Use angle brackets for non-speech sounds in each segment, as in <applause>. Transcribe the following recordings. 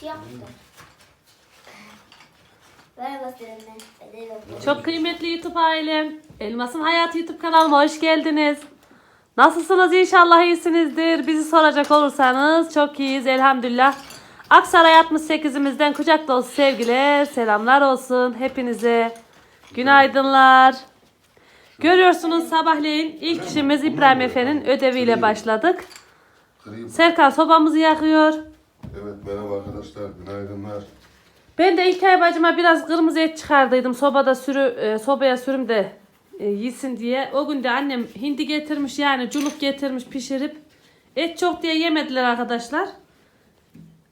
Siyah mı? Ödev yapıyorum. Çok kıymetli YouTube ailem. Elmas'ın Hayatı YouTube kanalıma hoş geldiniz. Nasılsınız? İnşallah iyisinizdir. Bizi soracak olursanız çok iyiyiz elhamdülillah. Aksaray 68'imizden kucak dolusu sevgiler, selamlar olsun hepinize. Günaydınlar. Görüyorsunuz sabahleyin ilk işimiz İbrahim Efe'nin ödeviyle başladık. Serkan sobamızı yakıyor. Evet merhaba arkadaşlar günaydınlar. Ben de İlkay bacıma biraz kırmızı et çıkardıydım. Sobada sürü, e, sobaya sürüm de e, yesin diye. O gün de annem hindi getirmiş yani culuk getirmiş pişirip. Et çok diye yemediler arkadaşlar.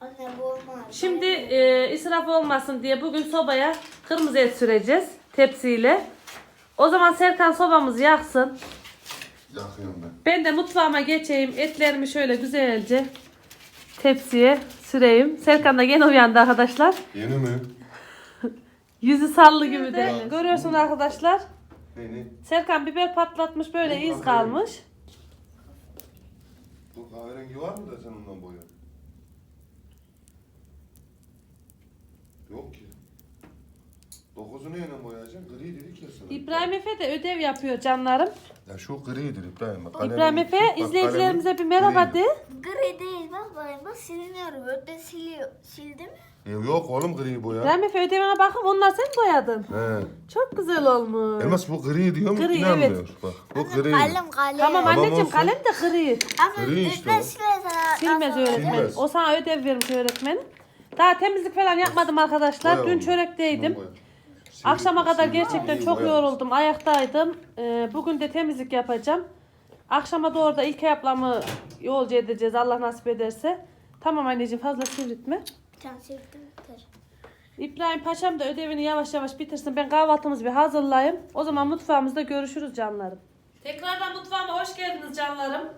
Anne bu olmaz. Şimdi e, israf olmasın diye bugün sobaya kırmızı et süreceğiz tepsiyle. O zaman Serkan sobamızı yaksın. Yakıyorum ben. Ben de mutfağıma geçeyim. Etlerimi şöyle güzelce tepsiye süreyim. Serkan da gene uyandı arkadaşlar. Yeni mi? Yüzü sallı gibi de. Görüyorsunuz arkadaşlar. Ne ne? Serkan biber patlatmış böyle iz kalmış. Bu kahverengi var mı da sen ondan boya? Yok ki. Dokuzu neyle boyayacaksın? Gri dedik ya sana. İbrahim Efe de ödev yapıyor canlarım. Ya şu gridir İbrahim. Bak, İbrahim kalemin- Efe bak, izleyicilerimize bir kalemin merhaba gridir. de. Gri değil bak bayım bak siliniyor. Öde siliyor. Sildi mi? Ya yok oğlum gri boya. İbrahim Efe ödevine bakın onlar sen boyadın. He. Çok güzel olmuş. Elmas bu gri diyor mu? Gri, İnanmıyor. evet. Bak bu gri. Kalem kalem. Tamam anneciğim olsun. kalem de gri. Ama Gri işte öğretmen o. silmez ha. Öğretmen. Silmez. O sana ödev vermiş öğretmenim. Daha temizlik falan yapmadım arkadaşlar. Boya Dün olmuş. çörekteydim. Boya. Akşama kadar gerçekten çok boya. yoruldum. Ayaktaydım. Ee, bugün de temizlik yapacağım. Akşama doğru da ilk ablamı yolcu edeceğiz Allah nasip ederse. Tamam anneciğim fazla sivritme. Bir tane biter. İbrahim Paşam da ödevini yavaş yavaş bitirsin. Ben kahvaltımızı bir hazırlayayım. O zaman mutfağımızda görüşürüz canlarım. Tekrardan mutfağıma hoş geldiniz canlarım.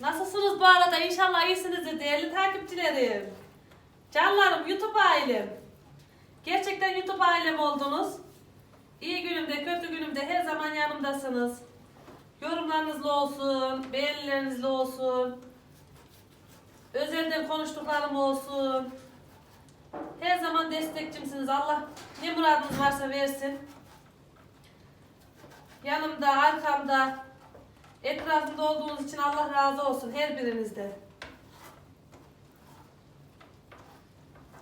Nasılsınız bu arada? İnşallah iyisinizdir değerli takipçilerim. Canlarım, YouTube ailem. Gerçekten YouTube ailem oldunuz. İyi günümde, kötü günümde her zaman yanımdasınız. Yorumlarınızla olsun, beğenilerinizle olsun. Özelden konuştuklarım olsun. Her zaman destekçimsiniz. Allah ne muradınız varsa versin. Yanımda, arkamda, etrafımda olduğunuz için Allah razı olsun her birinizde.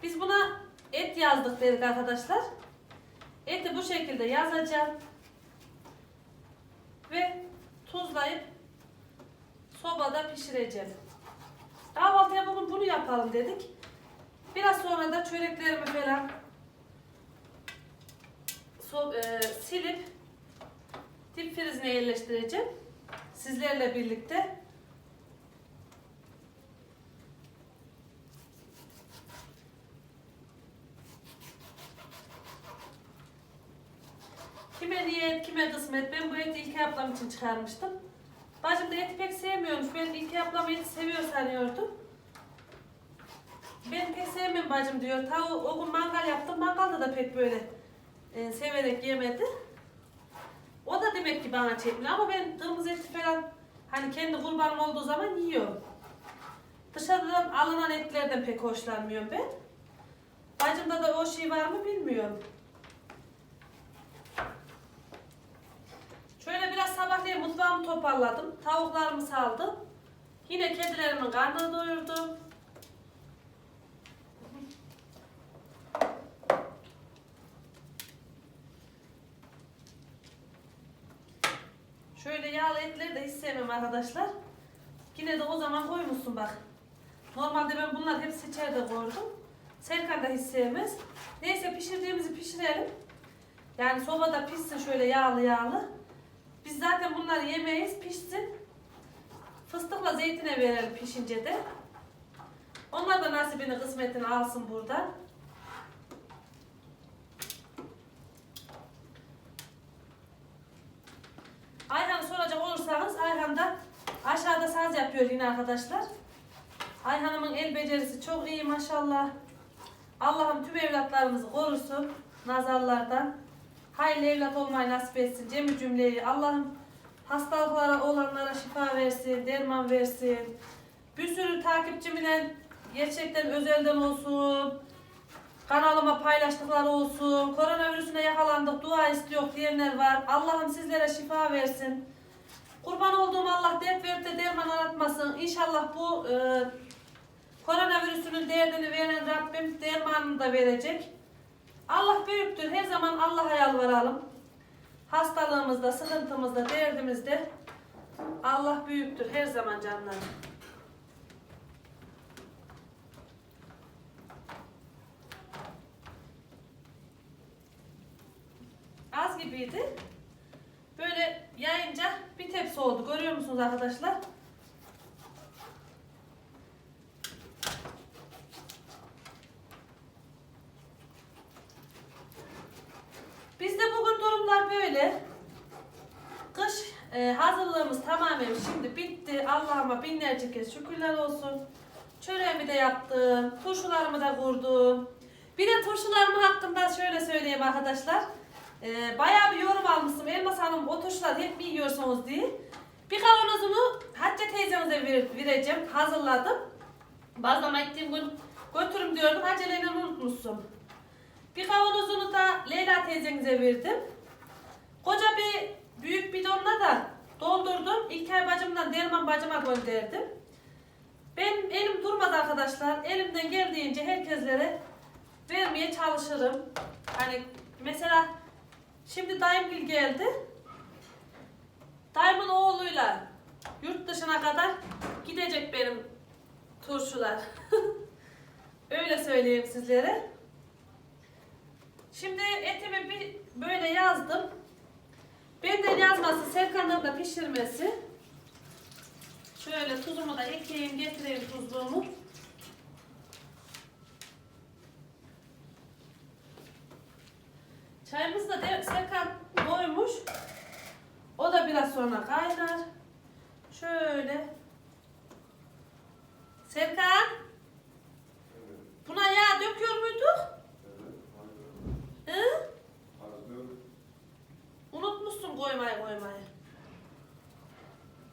Biz buna et yazdık dedik arkadaşlar. Eti bu şekilde yazacağım. Ve tuzlayıp sobada pişireceğim. Kahvaltıya bugün bunu yapalım dedik. Biraz sonra da çöreklerimi falan so- e, silip dip frizine yerleştireceğim. Sizlerle birlikte. Kime niyet, kime kısmet. Ben bu eti İlkay ablam için çıkarmıştım. Bacım da eti pek sevmiyormuş. Ben İlkay ablam eti seviyor sanıyordum. Ben pek sevmem bacım diyor. Tavuğu o gün mangal yaptım. Mangalda da pek böyle e, severek yemedi. O da demek ki bana çekmiyor ama ben kırmızı eti falan hani kendi kurbanım olduğu zaman yiyorum. Dışarıdan alınan etlerden pek hoşlanmıyorum ben. Bacımda da o şey var mı bilmiyorum. Şöyle biraz sabahleyin mutfağımı toparladım. Tavuklarımı saldım. Yine kedilerimin karnını doyurdum. Şöyle yağlı etleri de hiç sevmem arkadaşlar. Yine de o zaman koymuşsun bak. Normalde ben bunlar hepsi içeride koydum. Serkan da hiç sevmez. Neyse pişirdiğimizi pişirelim. Yani sobada pişsin şöyle yağlı yağlı. Biz zaten bunları yemeyiz pişsin. Fıstıkla zeytine verelim pişince de. Onlar da nasibini kısmetini alsın buradan. Ayhan'ı soracak olursanız Ayhan da aşağıda saz yapıyor yine arkadaşlar. Ayhan'ımın el becerisi çok iyi maşallah. Allah'ım tüm evlatlarımızı korusun nazarlardan. Hayırlı evlat olmayı nasip etsin. Cemil cümleyi Allah'ım Hastalıklara olanlara şifa versin, derman versin. Bir sürü takipçimle gerçekten özelden olsun. Kanalıma paylaştıkları olsun. Koronavirüsüne yakalandık, dua istiyor diyenler var. Allah'ım sizlere şifa versin. Kurban olduğum Allah dert verip de derman aratmasın. İnşallah bu e, koronavirüsünün derdini veren Rabbim dermanını da verecek. Allah büyüktür. Her zaman Allah'a yalvaralım. Hastalığımızda, sıkıntımızda, derdimizde Allah büyüktür her zaman canlarım. Az gibiydi. Böyle yayınca bir tepsi oldu. Görüyor musunuz arkadaşlar? Bizde bugün durumlar böyle. Kış e, hazırlığımız tamamen şimdi bitti. Allah'ıma binlerce kez şükürler olsun. Çöreğimi de yaptım. Turşularımı da kurdum. Bir de turşularım hakkında şöyle söyleyeyim arkadaşlar. E, bayağı bir yorum almıştım. Elmas Hanım o turşuları hep mi yiyorsunuz diye. Bir kavanozunu Hatice teyzemize ver- vereceğim. Hazırladım. Bazlama ettiğim gün götürüm diyordum. Aceleyle unutmuşsun. Bir kavanozunu da Leyla teyzenize verdim. Koca bir büyük bidonla da doldurdum. İlkay bacımdan Derman bacıma gönderdim. Benim elim durmadı arkadaşlar. Elimden geldiğince herkeslere vermeye çalışırım. Hani mesela şimdi dayımgil geldi. Dayımın oğluyla yurt dışına kadar gidecek benim turşular. <laughs> Öyle söyleyeyim sizlere. Şimdi etimi bir böyle yazdım. Benden yazması, Serkan'ın da pişirmesi. Şöyle tuzumu da ekleyeyim, getireyim tuzluğumu. Çayımız da Serkan koymuş. O da biraz sonra kaynar. Şöyle. Serkan, buna yağ döküyor muyduk? Hı? Unutmuşsun koymayı koymayı.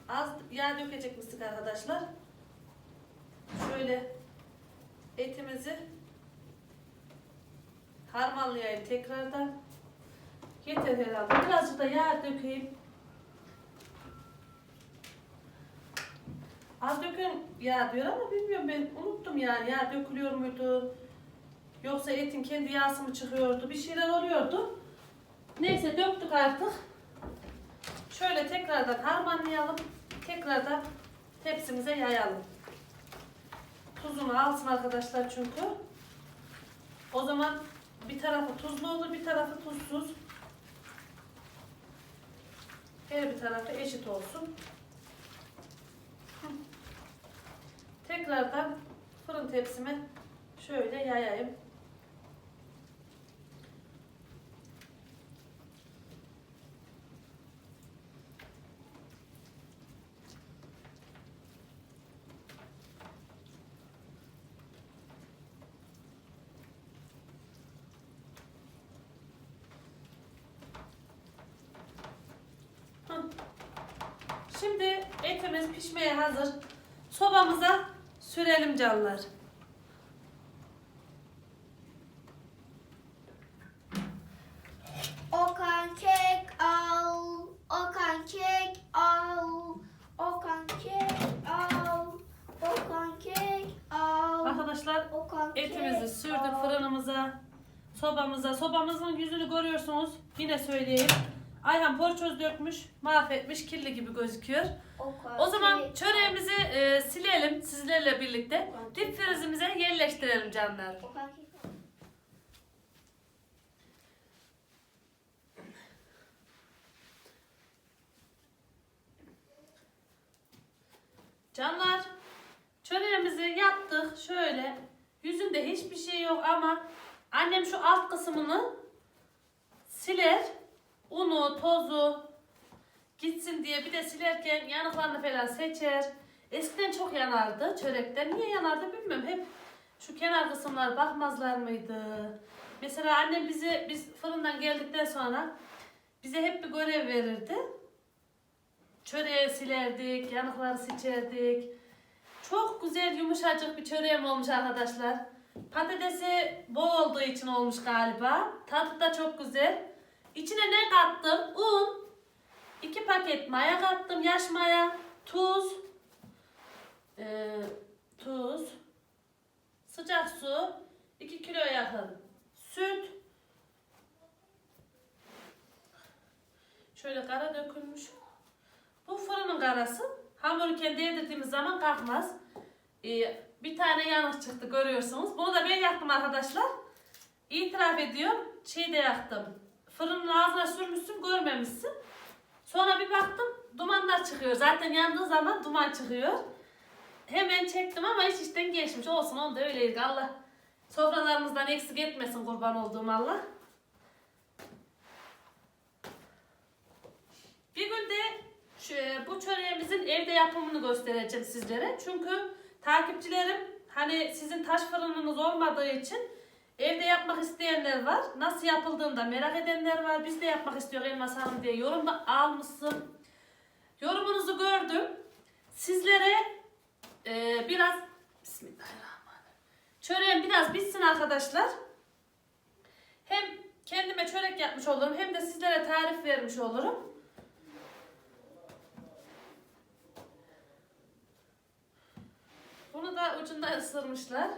Az yağ dökecek misin arkadaşlar? Şöyle etimizi harmanlayayım tekrardan. Yeter herhalde. Birazcık da yağ dökeyim. Az dökün yağ diyor ama bilmiyorum ben unuttum yani yağ dökülüyor muydu? Yoksa etin kendi yağsı mı çıkıyordu? Bir şeyler oluyordu. Neyse döktük artık. Şöyle tekrardan harmanlayalım. Tekrardan tepsimize yayalım. Tuzunu alsın arkadaşlar çünkü. O zaman bir tarafı tuzlu olur, bir tarafı tuzsuz. Her bir tarafı eşit olsun. Tekrardan fırın tepsime şöyle yayayım. Hı. Şimdi etimiz pişmeye hazır. Sobamıza sürelim canlar. Okan kek al. Okan kek al. Okan kek al. Okan kek al. Arkadaşlar Okan etimizi sürdük al. fırınımıza, sobamıza. Sobamızın yüzünü görüyorsunuz. Yine söyleyeyim. Ayhan porçoz dökmüş, mahvetmiş, kirli gibi gözüküyor. O zaman çöreğimizi e, silelim sizlerle birlikte. Dip frizimize yerleştirelim canlar. Canlar, çöreğimizi yaptık şöyle. Yüzünde hiçbir şey yok ama annem şu alt kısmını siler. Unu, tozu gitsin diye bir de silerken yanıklarını falan seçer. Eskiden çok yanardı çörekten. Niye yanardı bilmiyorum. Hep şu kenar kısımlar bakmazlar mıydı? Mesela annem bize biz fırından geldikten sonra bize hep bir görev verirdi. çöreği silerdik, yanıkları seçerdik. Çok güzel yumuşacık bir çöreğim olmuş arkadaşlar. Patatesi bol olduğu için olmuş galiba. Tadı da çok güzel. İçine ne kattım? Un, iki paket maya kattım, yaş maya, tuz, ee, tuz, sıcak su, 2 kilo yakın süt, şöyle kara dökülmüş. Bu fırının karası. Hamuru kendi yedirdiğimiz zaman kalkmaz. Ee, bir tane yanık çıktı görüyorsunuz. Bunu da ben yaktım arkadaşlar. İtiraf ediyorum. Şeyde yaktım. Fırının ağzına sürmüşsün görmemişsin. Sonra bir baktım dumanlar çıkıyor. Zaten yandığı zaman duman çıkıyor. Hemen çektim ama iş işten geçmiş. Olsun onu da öyleydi. Allah sofralarımızdan eksik etmesin kurban olduğum Allah. Bir gün de şu, e, bu çöreğimizin evde yapımını göstereceğim sizlere. Çünkü takipçilerim hani sizin taş fırınınız olmadığı için evde yapmak isteyenler var. Nasıl yapıldığını da merak edenler var. Biz de yapmak istiyor Elmas Hanım diye yorum almışsın. Yorumunuzu gördüm. Sizlere e, biraz Bismillahirrahmanirrahim. Çöreğim biraz bitsin arkadaşlar. Hem kendime çörek yapmış olurum hem de sizlere tarif vermiş olurum. Bunu da ucundan ısırmışlar.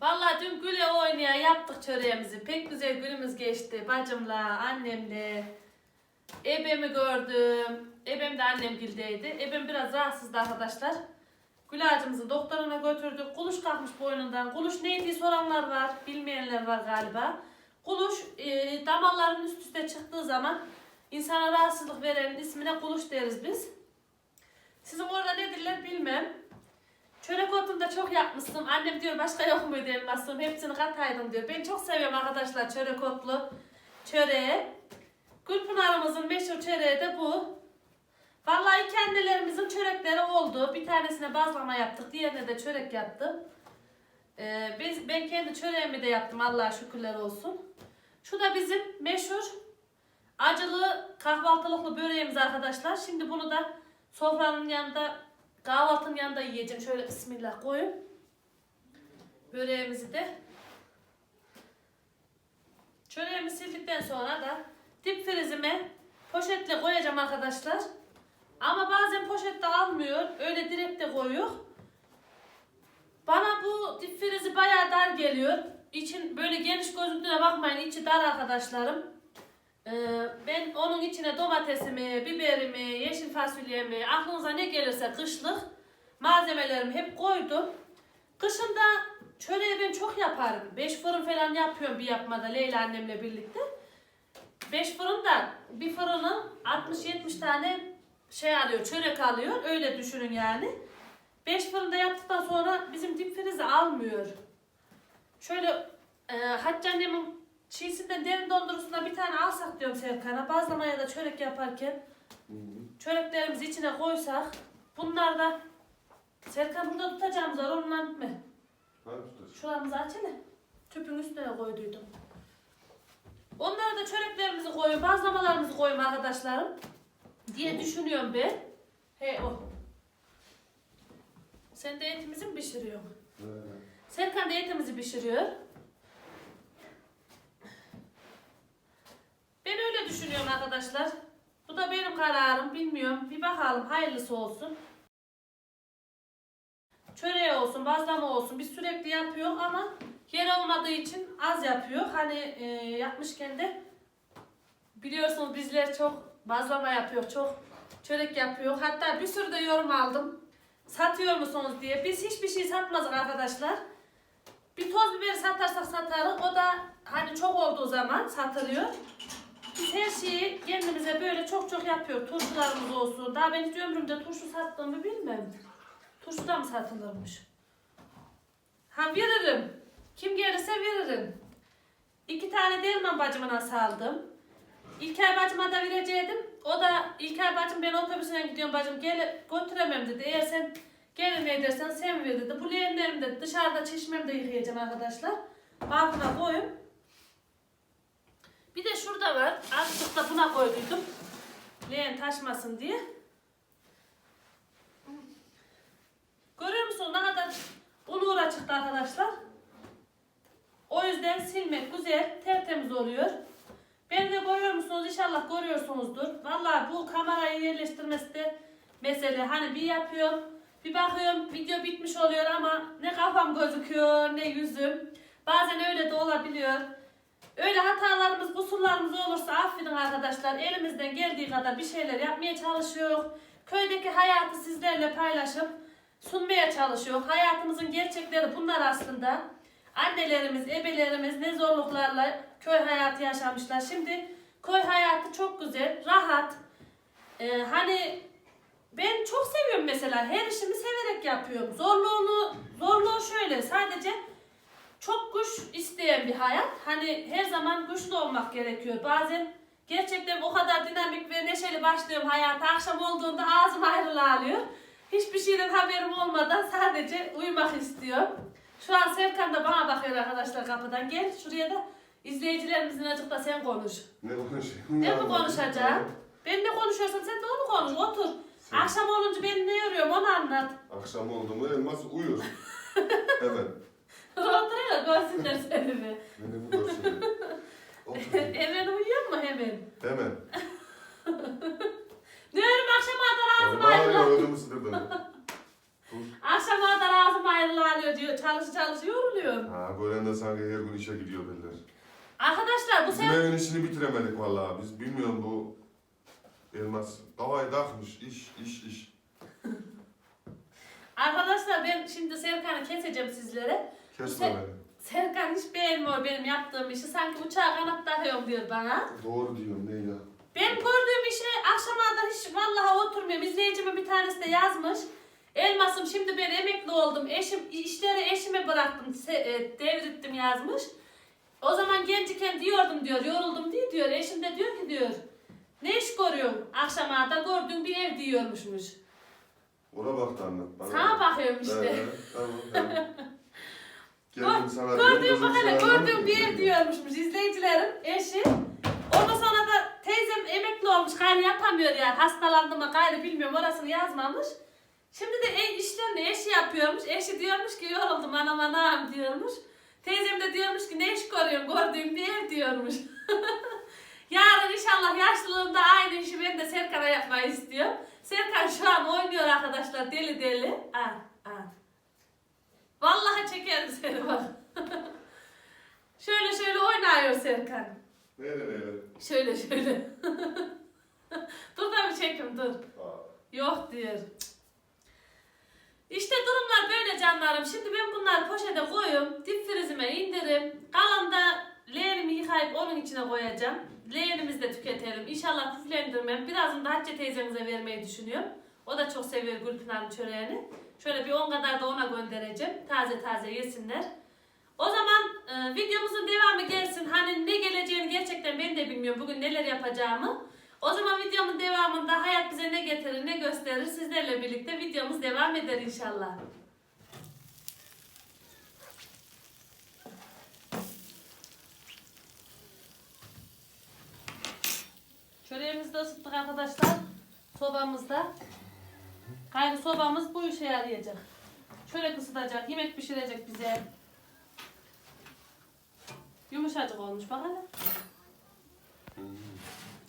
Vallahi dün güle oynaya yaptık çöreğimizi. Pek güzel günümüz geçti. Bacımla, annemle. Ebemi gördüm. Ebem de annem gildeydi. Ebem biraz rahatsızdı arkadaşlar. Gül ağacımızı doktoruna götürdük. Kuluş kalkmış boynundan. Kuluş neydi soranlar var. Bilmeyenler var galiba. Kuluş e, damarların üst üste çıktığı zaman insana rahatsızlık verenin ismine kuluş deriz biz. Sizin orada ne diller bilmem. Çörek otunu da çok yapmışsın. Annem diyor başka yok muydu elmasım? Hepsini kataydım diyor. Ben çok seviyorum arkadaşlar çörek otlu çöreği. Gülpınar'ımızın meşhur çöreği de bu. Vallahi kendilerimizin çörekleri oldu. Bir tanesine bazlama yaptık. Diğerine de çörek yaptım. Ee, biz, ben kendi çöreğimi de yaptım. Allah'a şükürler olsun. Şu da bizim meşhur acılı kahvaltılıklı böreğimiz arkadaşlar. Şimdi bunu da sofranın yanında kahvaltının yanında yiyeceğim. Şöyle bismillah koyun. Böreğimizi de. Çöreğimi sildikten sonra da dip frizime poşetle koyacağım arkadaşlar. Ama bazen poşette almıyor. Öyle direkt de koyuyor. Bana bu dip frizi bayağı dar geliyor. İçin böyle geniş gözüktüğüne bakmayın. içi dar arkadaşlarım. Ee, ben onun içine domatesimi, biberimi, yeşil fasulyemi, aklınıza ne gelirse kışlık malzemelerimi hep koydum. Kışında çöreği ben çok yaparım. Beş fırın falan yapıyorum bir yapmada Leyla annemle birlikte. Beş fırında bir fırını 60-70 tane şey alıyor, çörek alıyor. Öyle düşünün yani. 5 fırında yaptıktan sonra bizim dip frizi almıyor. Şöyle e, Hacı annemin çiğsinden derin dondurucusundan bir tane alsak diyorum Serkan'a. Bazlamaya da çörek yaparken çöreklerimizi içine koysak bunlar da Serkan burada tutacağımız var onunla tutacağım. Şuramızı aç hele. Tüpün üstüne koyduydum. Onlara da çöreklerimizi koyuyorum, bazlamalarımızı koyuyorum arkadaşlarım. Diye düşünüyorum ben. He o. Sen de etimizi mi pişiriyorsun? Ee, Serkan da etimizi pişiriyor. Ben düşünüyorum arkadaşlar. Bu da benim kararım bilmiyorum. Bir bakalım hayırlısı olsun. Çöreği olsun, bazlama olsun. Biz sürekli yapıyor ama yer olmadığı için az yapıyor. Hani e, yapmışken de biliyorsunuz bizler çok bazlama yapıyor, çok çörek yapıyor. Hatta bir sürü de yorum aldım. Satıyor musunuz diye. Biz hiçbir şey satmazdık arkadaşlar. Bir toz biberi satarsak satarız. O da hani çok olduğu zaman satılıyor. Biz her şeyi kendimize böyle çok çok yapıyor. Turşularımız olsun. Daha ben hiç ömrümde turşu sattığımı bilmem. Turşu da mı satılırmış? Ha veririm. Kim gelirse veririm. İki tane derman bacımına saldım. İlker bacıma da verecektim. O da İlker bacım ben otobüsüne gidiyorum bacım gel götüremem dedi. Eğer sen Gelin ne dersen sen ver dedi. Bu leğenlerimi de dışarıda çeşmemde yıkayacağım arkadaşlar. Balkona koyun. Bir de şurada var. Azıcık da buna koyduydum. Leğen taşmasın diye. Görüyor musunuz ne kadar un çıktı arkadaşlar. O yüzden silmek güzel, tertemiz oluyor. Beni de görüyor musunuz? İnşallah görüyorsunuzdur. Vallahi bu kamerayı yerleştirmesi de mesele. Hani bir yapıyorum, bir bakıyorum video bitmiş oluyor ama ne kafam gözüküyor ne yüzüm. Bazen öyle de olabiliyor. Öyle hatalarımız, kusurlarımız olursa affedin arkadaşlar. Elimizden geldiği kadar bir şeyler yapmaya çalışıyor. Köydeki hayatı sizlerle paylaşıp sunmaya çalışıyor. Hayatımızın gerçekleri bunlar aslında. Annelerimiz, ebelerimiz ne zorluklarla köy hayatı yaşamışlar. Şimdi köy hayatı çok güzel, rahat. Ee, hani ben çok seviyorum mesela. Her işimi severek yapıyorum. Zorluğunu, zorluğu şöyle sadece çok güç isteyen bir hayat. Hani her zaman güçlü olmak gerekiyor. Bazen gerçekten o kadar dinamik ve neşeli başlıyorum hayata. Akşam olduğunda ağzım ayrıla alıyor. Hiçbir şeyden haberim olmadan sadece uyumak istiyorum. Şu an Serkan da bana bakıyor arkadaşlar kapıdan. Gel şuraya da izleyicilerimizin azıcık da sen konuş. Ne konuşayım? Ben mi konuşacağım? Ben ne konuşuyorsam sen de onu konuş. Otur. Sen- Akşam olunca ben ne yoruyorum onu anlat. Akşam oldu mu elmas uyur. <laughs> Hemen. Hele görsünler seni bir. Beni bu görsün. <laughs> Hemen uyuyor mu hemen? Hemen. <laughs> Diyorum akşama kadar ağzım Bağırıyor ayrıla. öyle mısın dedin? <laughs> Dur. Akşama kadar ağzım ayrıla alıyor diyor. Çalış çalış yoruluyorum. Ha gören de sanki her gün işe gidiyor derler. Arkadaşlar bu Bizim evin işini bitiremedik vallahi. Biz bilmiyorum bu elmas kafayı takmış iş iş iş. Arkadaşlar ben şimdi Serkan'ı keseceğim sizlere. Kesme Sen- beni. Serkan hiç beğenmiyor benim yaptığım işi. Sanki uçağa kanat takıyorum diyor bana. Doğru diyorum Leyla. Benim gördüğüm işe akşama kadar hiç vallahi oturmuyorum. İzleyicimin bir tanesi de yazmış. Elmasım şimdi ben emekli oldum. Eşim işleri eşime bıraktım. Se- e, devrettim yazmış. O zaman gençken diyordum diyor. Yoruldum diye diyor. Eşim de diyor ki diyor. Ne iş görüyorsun? Akşama kadar gördüğün bir ev diyormuşmuş. Ona bak da anlat bana. Sana bakıyorum işte. He, tamam tamam. <laughs> Geldim sana Gördüğüm bak hele gördüğüm bir ev diyormuşmuş izleyicilerim eşi. Ondan sonra da teyzem emekli olmuş gayrı yapamıyor yani hastalandı mı gayrı bilmiyorum orasını yazmamış. Şimdi de ev işlerini eşi yapıyormuş. Eşi diyormuş ki yoruldum anam anam diyormuş. Teyzem de diyormuş ki ne iş görüyorsun gördüğüm bir ev diyormuş. <laughs> Yarın inşallah yaşlılığımda aynı işi ben de Serkan'a yapmayı istiyorum. Serkan şu an oynuyor arkadaşlar deli deli. Aa. Vallahi çekerim seni bak. şöyle şöyle oynuyor Serkan. Neyle neyle? Şöyle şöyle. dur da bir çekim dur. Aa, Yok diyor. İşte durumlar böyle canlarım. Şimdi ben bunları poşete koyuyorum. Dip frizime indirim. Kalan da leğenimi yıkayıp onun içine koyacağım. Leğenimizi de tüketelim. İnşallah küflendirmem. Birazını da Hatice teyzemize vermeyi düşünüyorum. O da çok seviyor Gülpınar'ın çöreğini. Şöyle bir 10 kadar da ona göndereceğim. Taze taze yesinler. O zaman e, videomuzun devamı gelsin. Hani ne geleceğini gerçekten ben de bilmiyorum. Bugün neler yapacağımı. O zaman videomun devamında hayat bize ne getirir, ne gösterir sizlerle birlikte videomuz devam eder inşallah. Çöreğimizi de ısıttık arkadaşlar. Sobamızda. Gayrı sobamız bu işe yarayacak. Çörek ısıtacak, yemek pişirecek bize. Yumuşacık olmuş bak hele.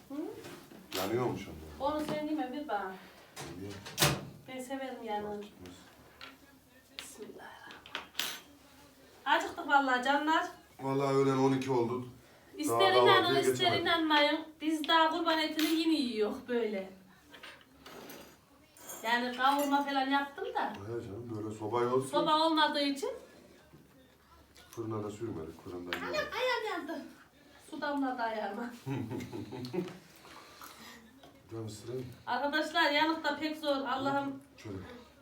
Hı? yanıyormuş ama. Onu sen yeme bir bana. Ben severim yani. Bismillahirrahmanirrahim. Acıktık vallahi canlar. Vallahi öğlen 12 oldu. İster inanın ister geçemedik. inanmayın. Biz daha kurban etini yine yiyor böyle. Yani kavurma falan yaptım da. He canım böyle soba olsun. Soba olmadığı için Fırına da sürmedik fırında. yiyelim. ayağım yandı. Su damladı ayağıma. <laughs> Can ısırayım. Arkadaşlar yanıkta pek zor. Allah'ım Şöyle.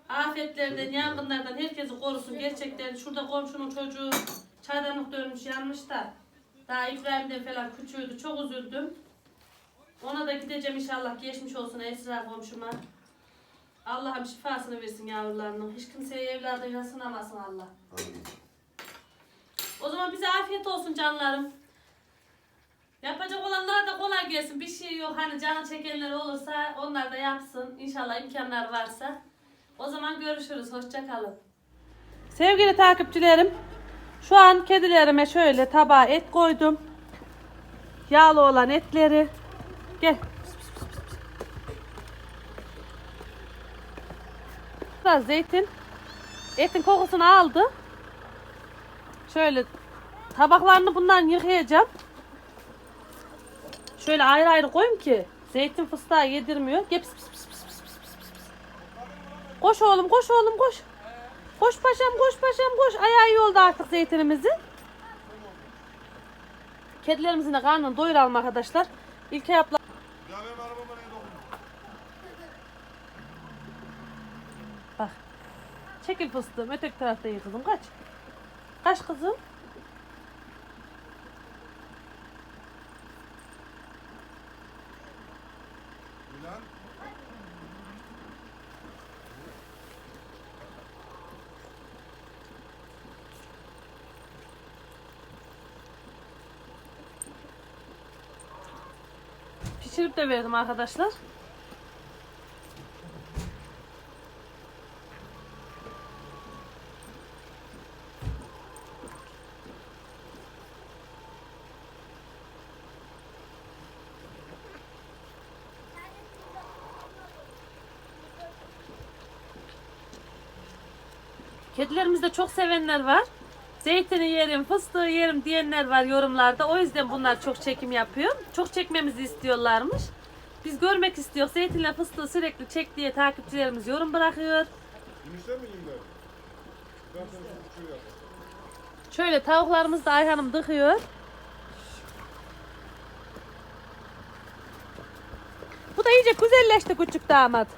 afetlerden, yangınlardan herkesi korusun. Gerçekten şurada komşunun çocuğu çaydanlık dönmüş yanmış da. Daha İbrahim'den falan küçüğüydü. Çok üzüldüm. Ona da gideceğim inşallah. Geçmiş olsun Esra komşuma. Allah'ım şifasını versin yavrularının. Hiç kimseye evladıyla sınamasın Allah. Amin. O zaman bize afiyet olsun canlarım. Yapacak olanlara da kolay gelsin. Bir şey yok. Hani canı çekenler olursa onlar da yapsın. İnşallah imkanlar varsa. O zaman görüşürüz. Hoşça kalın. Sevgili takipçilerim. Şu an kedilerime şöyle tabağa et koydum. Yağlı olan etleri. Gel. Biraz zeytin. Etin kokusunu aldı. Şöyle tabaklarını bundan yıkayacağım. Şöyle ayrı ayrı koyayım ki zeytin fıstığı yedirmiyor. Gel pis pis pis pis pis pis. Koş oğlum koş oğlum koş. Koş paşam koş paşam koş. Ayağı iyi oldu artık zeytinimizin. Kedilerimizin de karnını doyuralım arkadaşlar. İlk yapla. Ya benim arabama niye dokundun? Bak. Çekil fıstığım. Öteki tarafta iyi kızım. Kaç. Kaç kızım. Pişirip de verdim arkadaşlar. Kedilerimizde çok sevenler var. Zeytini yerim, fıstığı yerim diyenler var yorumlarda. O yüzden bunlar çok çekim yapıyor. Çok çekmemizi istiyorlarmış. Biz görmek istiyoruz. Zeytinle fıstığı sürekli çek diye takipçilerimiz yorum bırakıyor. Yemişler mi yiyeyim şey. Şöyle tavuklarımız da Ayhan'ım dıkıyor. Bu da iyice güzelleşti küçük damat. <laughs>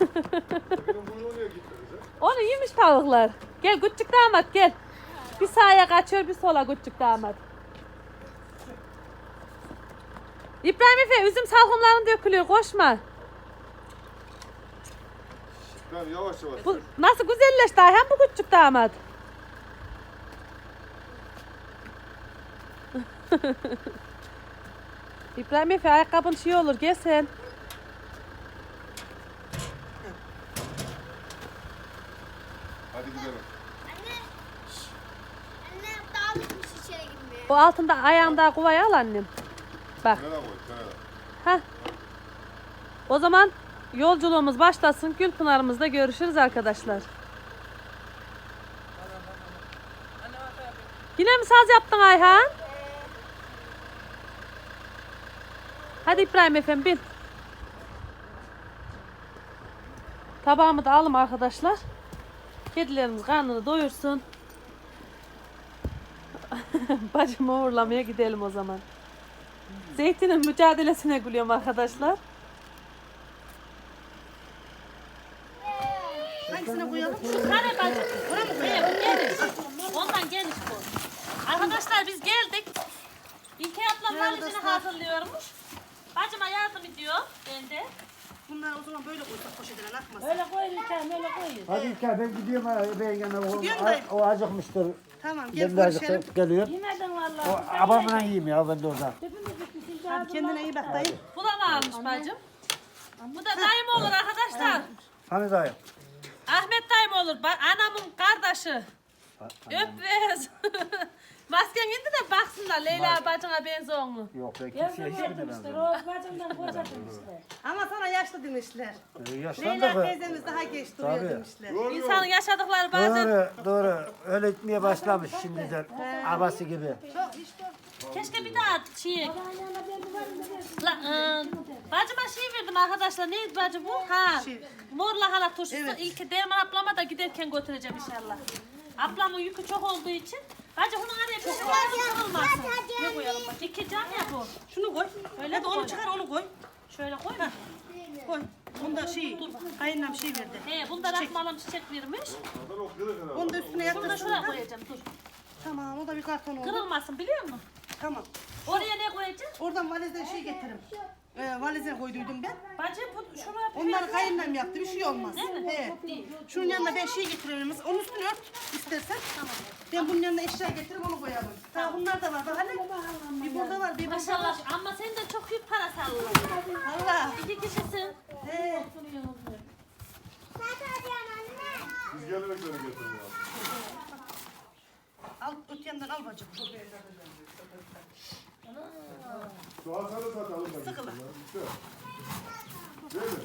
Benim boyu oraya gitti kızım. Onu yemiş tavuklar. Gel küçük damat gel. Bir sağa kaçıyor bir sola küçük damat. İbrahim Efe üzüm salkımların dökülüyor koşma. Ben yavaş yavaş. Bu nasıl güzelleşti Ayhan bu küçük damat. <laughs> İbrahim Efe ayakkabın şey olur gel sen. Hadi gidelim. Anne. şş. Anne daha bitmiş içeri girmeye. O altında ayağında kuvayı al annem. Bak. Kenara koy kenara. Heh. O zaman yolculuğumuz başlasın. Gülpınar'ımızda görüşürüz arkadaşlar. Yine mi saz yaptın Ayhan? Hadi İbrahim efendim bin. Tabağımı da alım arkadaşlar. Kedilerimiz karnını doyursun. <laughs> Bacımı uğurlamaya gidelim o zaman. Zeytinin mücadelesine gülüyorum arkadaşlar. Hangisine koyalım? Kare bacım. Bura mı koyalım? Geniş. Ondan geniş bu. Arkadaşlar biz geldik. İlke ablam valizini hazırlıyormuş. Bacıma yardım ediyor. Ben de. Bunları o zaman böyle koysak poşetine akmasın. Öyle koyun İlkem öyle koyun. Hadi İlker ben gidiyorum ha, ben yana o, Gidiyorum da- o acıkmıştır. Tamam gel Ben de görüşelim. acıktım geliyor. Yemedin vallahi. O abamla yiyeyim ya ben de orada. Hadi kendine iyi bak dayı. Bu da mı almış bacım? Bu da dayım olur arkadaşlar. Hani dayı? Ahmet dayım olur. Ba- anamın kardeşi. Öpmez. <laughs> Masken indi de baksınlar Leyla bacına benziyor mu? Yok ben kimseye hiç bilmem. Ama sana yaşlı demişler. Ee, Leyla Yaşlandık. mı? teyzemiz daha geç duruyor Tabii. demişler. İnsanın yaşadıkları bazen Doğru doğru öyle etmeye başlamış şimdiden. Abası gibi. Keşke bir daha şey... La, e, bacıma şey verdim arkadaşlar. Neydi bacı bu? Ha. Şey. Mor lahana turşusu. Evet. İlk Derman ablama da giderken götüreceğim inşallah. Ablamın yükü çok olduğu için. Bacı bunu araya bir şey koyalım kırılmasın. Ne koyalım bak? İki cam ya bu. Şunu koy. Öyle mi onu çıkar onu koy. Şöyle koy mu? Koy. Bunda şey, kayınlam şey verdi. He, bunda rahmalam çiçek vermiş. Onu da üstüne Şunu da şuraya koyacağım dur. Tamam o da bir karton oldu. Kırılmasın biliyor musun? Tamam. Oraya ne koyacağım? Oradan valizden şey getiririm. E, valize koyduydum ben. Bacı bu şuraya Onları kayınlam yaptı bir şey olmaz. He. Şunun yanına ben şey getiriyorum. Onun üstüne ört istersen. Tamam. Ben bunun yanına eşya getirip onu koyalım. Tamam bunlar da var. Bak hele. Bir burada var bir burada var. Maşallah ama sen de çok büyük para sallıyorsun. Allah. İki kişisin. He. Biz gelerek seni getiriyoruz. Al öte yandan al bacım. Şu Hasan'ı satalım da gitsin lan. Güzel. Değil mi?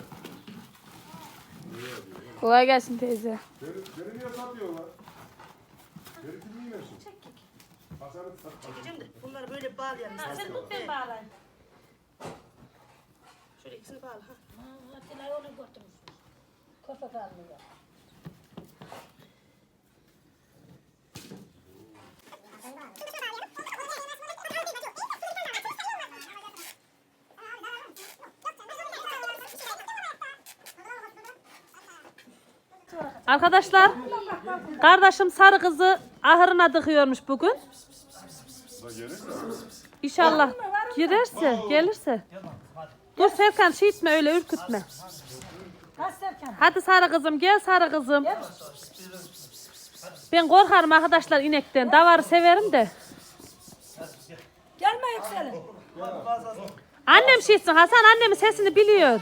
Kolay gelsin teyze. Beni, beni niye satıyorlar? Beni kim yiyorsun? Hasan'ı sat. Çekeceğim de bunları böyle bağlayalım. Ha, sen tut ben bağlayayım. Şöyle ikisini bağla. Ha. Arkadaşlar kardeşim sarı kızı ahırına dıkıyormuş bugün. İnşallah girerse gelirse. Dur Serkan şey etme öyle ürkütme. Hadi sarı kızım gel sarı kızım. Ben korkarım arkadaşlar inekten. Davarı severim de. Gelme yükselin. Annem şeysin Hasan annemin sesini biliyor.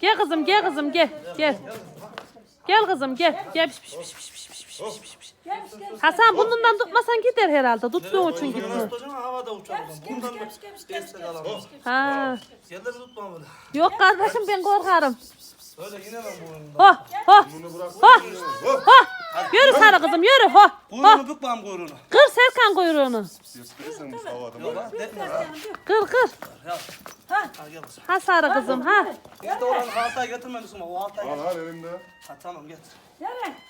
Gel kızım gel kızım gel gel. Gel kızım gel. Gel piş piş piş piş piş piş piş piş piş. Hasan bundan tutmasan gider herhalde. Tuttuğun için gitti. Tutacağım havada uçar. Bundan da destek alamam. Ha. Yerleri tutmam böyle. Yok kardeşim ben korkarım. Öyle yine ben bu oyunda. Ho ho Bunu bırak. ho ho. Yürü sarı kızım yürü ho. Ho. Kuyruğunu bükmem kuyruğunu. Kır Serkan kuyruğunu. Yırtırırsan. Yok lan. Kır kır. Ya. Ha gel kızım. Ha sarı kızım ha. Biz de oranın haltayı getirmemişsin o haltayı. Al al elimde. Ha tamam getir.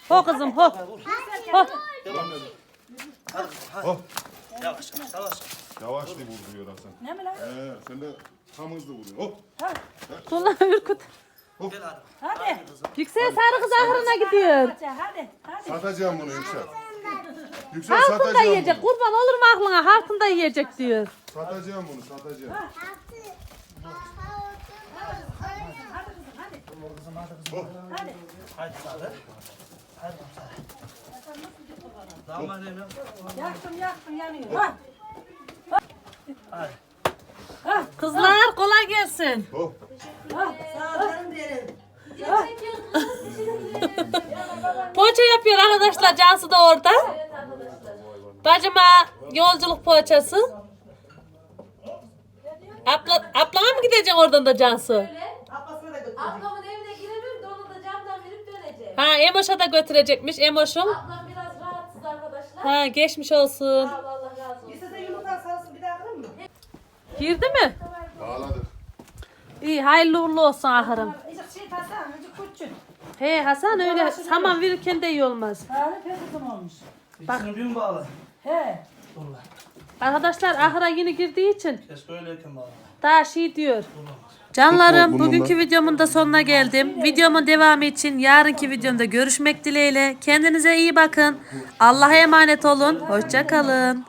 Ho kızım ho. Ha vur. Ho. Lan dedim. Hadi hadi. Oh. Yavaş yavaş yavaş. Yavaş diye vurduruyor Hasan. Ne mi lan? Ee, sen de tam hızlı vuruyorsun. Dur lan ürküt. Gel hadi. Hadi. kızım. Yüksel sarı kız ahırına gidiyor. Satacağım bunu Yüksel. Yüksel Altında satacağım yiyecek. bunu. Kurban olur mu aklına? Altında yiyecek diyor. Satacağım bunu satacağım. Hadi sarı. Hadi sarı. Tamam annem ya. Yaktım yaktım yanıyor. Hadi. Kızlar kolay gelsin. Oh. Sağ ol canım derim. Poğaça yapıyor arkadaşlar. Cansu da orada. Bacıma yolculuk poğaçası. Abla, ablana mı gideceksin oradan da Cansu? Ablasına da. Ablamın evine giremem de onu da camdan verip döneceğim. Ha Emoş'a da götürecekmiş Emoş'um. Ablam biraz rahatsız arkadaşlar. Ha geçmiş olsun. Allah Allah razı olsun. İstese yumurta sarısın bir daha kırın mı? Girdi mi? Bağladık. İyi hayırlı uğurlu olsun ahırım. Şey küçük. He Hasan öyle saman verirken de iyi olmaz. Tane pek uzun olmuş. İkisini bir mi bağla? He. Dur lan. Arkadaşlar ahıra yeni girdiği için Keşke öyleyken bağla. daha şey diyor. Canlarım bugünkü videomun da sonuna geldim. Videomun devamı için yarınki videomda görüşmek dileğiyle. Kendinize iyi bakın. Allah'a emanet olun. Hoşça kalın.